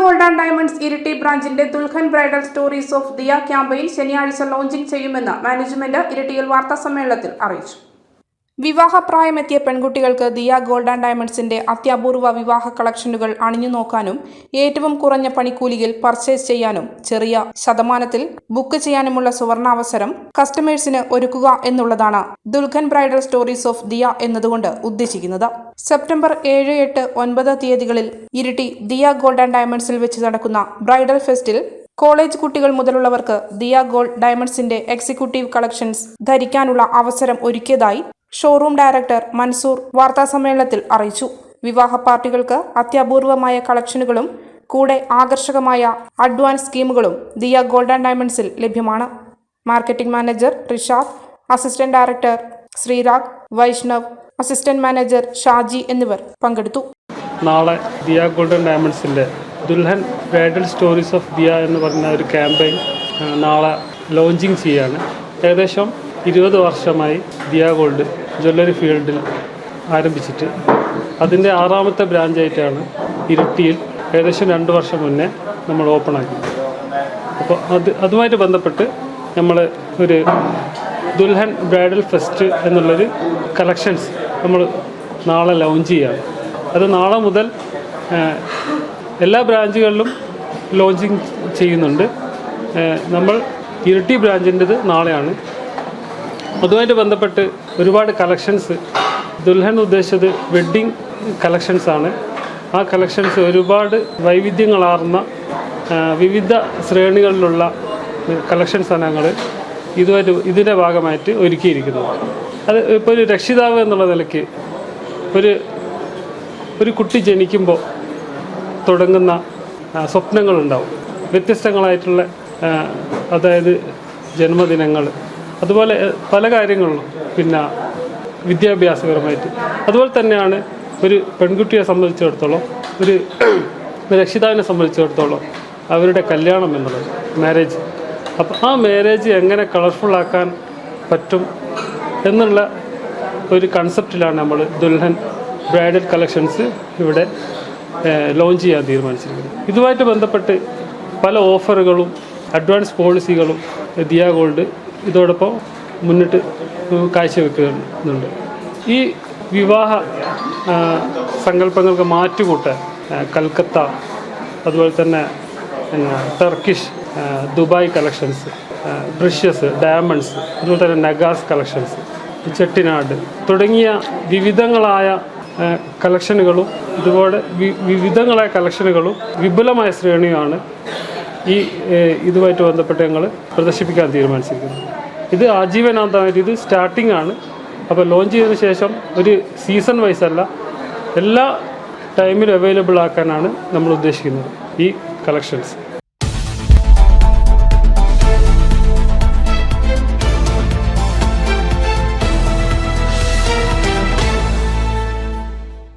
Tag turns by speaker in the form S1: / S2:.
S1: Gold and diamonds Iritty ബ്രാഞ്ചിന്റെ Dulhan bridal stories of Diya campaign ശനിയാഴ്ച launching ചെയ്യുമെന്ന് management ഇരിട്ടിയിൽ വാർത്താസമ്മേളനത്തിൽ അറിയിച്ചു. വിവാഹപ്രായമെത്തിയ പെൺകുട്ടികൾക്ക് ദിയ ഗോൾഡ് ആൻഡ് ഡയമണ്ട്സിന്റെ അത്യപൂർവ വിവാഹ കളക്ഷനുകൾ അണിഞ്ഞു നോക്കാനും ഏറ്റവും കുറഞ്ഞ പണിക്കൂലിയിൽ പർച്ചേസ് ചെയ്യാനും ചെറിയ ശതമാനത്തിൽ ബുക്ക് ചെയ്യാനുമുള്ള സുവർണാവസരം കസ്റ്റമേഴ്സിന് ഒരുക്കുക എന്നുള്ളതാണ് Dulhan bridal stories of Diya എന്നതുകൊണ്ട് ഉദ്ദേശിക്കുന്നത്. സെപ്റ്റംബർ ഏഴ് എട്ട് ഒൻപത് തീയതികളിൽ ഇരിട്ടി ദിയ ഗോൾഡ് ആൻഡ് ഡയമണ്ട്സിൽ വെച്ച് നടക്കുന്ന ബ്രൈഡൽ ഫെസ്റ്റിൽ കോളേജ് കുട്ടികൾ മുതലുള്ളവർക്ക് ദിയ ഗോൾഡ് ഡയമണ്ട്സിന്റെ എക്സിക്യൂട്ടീവ് കളക്ഷൻസ് ധരിക്കാനുള്ള അവസരം ഒരുക്കിയതായി ഷോറൂം ഡയറക്ടർ മൻസൂർ വാർത്താസമ്മേളനത്തിൽ അറിയിച്ചു. വിവാഹ പാർട്ടികൾക്ക് അത്യപൂർവമായ കളക്ഷനുകളും കൂടെ ആകർഷകമായ അഡ്വാൻസ് സ്കീമുകളും ദിയ ഗോൾഡ് ആൻഡ് ഡയമണ്ട്സിൽ ലഭ്യമാണ്. Marketing manager Rishad assistant director Sreerag Vaishnav assistant manager Shaji എന്നിവർ പങ്കെടുത്തു.
S2: നാളെ Diya golden ഡയമണ്ട്സിന്റെ Dulhan bridal stories of Diya എന്ന് പറയുന്ന ഒരു ക്യാമ്പയിൻ നാളെ ലോഞ്ചിങ് ചെയ്യാണ്. ഏകദേശം ഇരുപത് വർഷമായി ദിയ ഗോൾഡ് ജ്വല്ലറി ഫീൽഡിൽ ആരംഭിച്ചിട്ട് അതിന്റെ ആറാമത്തെ ബ്രാഞ്ചായിട്ടാണ് ഇരിട്ടിയിൽ ഏകദേശം രണ്ട് വർഷം മുന്നേ നമ്മൾ ഓപ്പൺ ആക്കി. അപ്പോൾ അത് അതുമായിട്ട് ബന്ധപ്പെട്ട് നമ്മൾ ഒരു ദുൽഹൻ ബ്രൈഡൽ ഫെസ്റ്റ് എന്നുള്ളൊരു കളക്ഷൻസ് നമ്മൾ നാളെ ലോഞ്ച് ചെയ്യുകയാണ് അത് നാളെ മുതൽ എല്ലാ ബ്രാഞ്ചുകളിലും ലോഞ്ചിങ് ചെയ്യുന്നുണ്ട്. നമ്മൾ ഇരട്ടി ബ്രാഞ്ചിന്റെത് നാളെയാണ് അതുമായിട്ട് ബന്ധപ്പെട്ട് ഒരുപാട് കളക്ഷൻസ് ദുൽഹൻ ഉദ്ദേശിച്ചത് വെഡ്ഡിങ് കളക്ഷൻസ് ആണ്. ആ കളക്ഷൻസ് ഒരുപാട് വൈവിധ്യങ്ങളാർന്ന വിവിധ ശ്രേണികളിലുള്ള കളക്ഷൻസാണ് ഞങ്ങൾ ഇതുമായിട്ട് ഇതിന്റെ ഭാഗമായിട്ട് ഒരുക്കിയിരിക്കുന്നത്. അത് ഇപ്പോൾ ഒരു രക്ഷിതാവ് എന്നുള്ള നിലയ്ക്ക് ഒരു ഒരു കുട്ടി ജനിക്കുമ്പോൾ തുടങ്ങുന്ന സ്വപ്നങ്ങളുണ്ടാവും. വ്യത്യസ്തങ്ങളായിട്ടുള്ള അതായത് ജന്മദിനങ്ങൾ അതുപോലെ പല കാര്യങ്ങളിലും പിന്നെ വിദ്യാഭ്യാസപരമായിട്ട്. അതുപോലെ തന്നെയാണ് ഒരു പെൺകുട്ടിയെ സംബന്ധിച്ചിടത്തോളം ഒരു രക്ഷിതാവിനെ സംബന്ധിച്ചിടത്തോളം അവരുടെ കല്യാണം എന്നുള്ളത് മാരേജ് അപ്പം ആ മാരേജ് എങ്ങനെ കളർഫുള്ളാക്കാൻ പറ്റും എന്നുള്ള ഒരു കൺസെപ്റ്റിലാണ് നമ്മൾ ദുൽഹൻ ബ്രൈഡൽ കളക്ഷൻസ് ഇവിടെ ലോഞ്ച് ചെയ്യാൻ തീരുമാനിച്ചിരിക്കുന്നത്. ഇതുമായിട്ട് ബന്ധപ്പെട്ട് പല ഓഫറുകളും അഡ്വാൻസ് പോളിസികളും ദിയ ഗോൾഡ് ഇതോടൊപ്പം മുന്നിട്ട് കാഴ്ചവെക്കുന്നുണ്ട്. ഈ വിവാഹ സങ്കല്പങ്ങൾക്ക് മാറ്റുകൂട്ടാൻ ആ, കൽക്കത്ത അതുപോലെ തന്നെ Turkish Dubai collections precious diamonds അതുപോലെ തന്നെ നഗാസ് കളക്ഷൻസ് ചെട്ടിനാട് തുടങ്ങിയ വിവിധങ്ങളായ കളക്ഷനുകളും ഇതുപോലെ വിവിധങ്ങളായ കളക്ഷനുകളും വിപുലമായ ശ്രേണിയുമാണ് ഈ ഇതുമായിട്ട് ബന്ധപ്പെട്ട് ഞങ്ങൾ പ്രദർശിപ്പിക്കാൻ തീരുമാനിച്ചിരിക്കുന്നത് ഇത് ആജീവനാന്തമായിട്ട് ഇത് സ്റ്റാർട്ടിംഗ് ആണ്. അപ്പോൾ ലോഞ്ച് ചെയ്തതിന് ശേഷം ഒരു സീസൺ വൈസ് അല്ല എല്ലാ ടൈമിലും അവൈലബിൾ ആക്കാനാണ് നമ്മൾ ഉദ്ദേശിക്കുന്നത് ഈ കളക്ഷൻസ്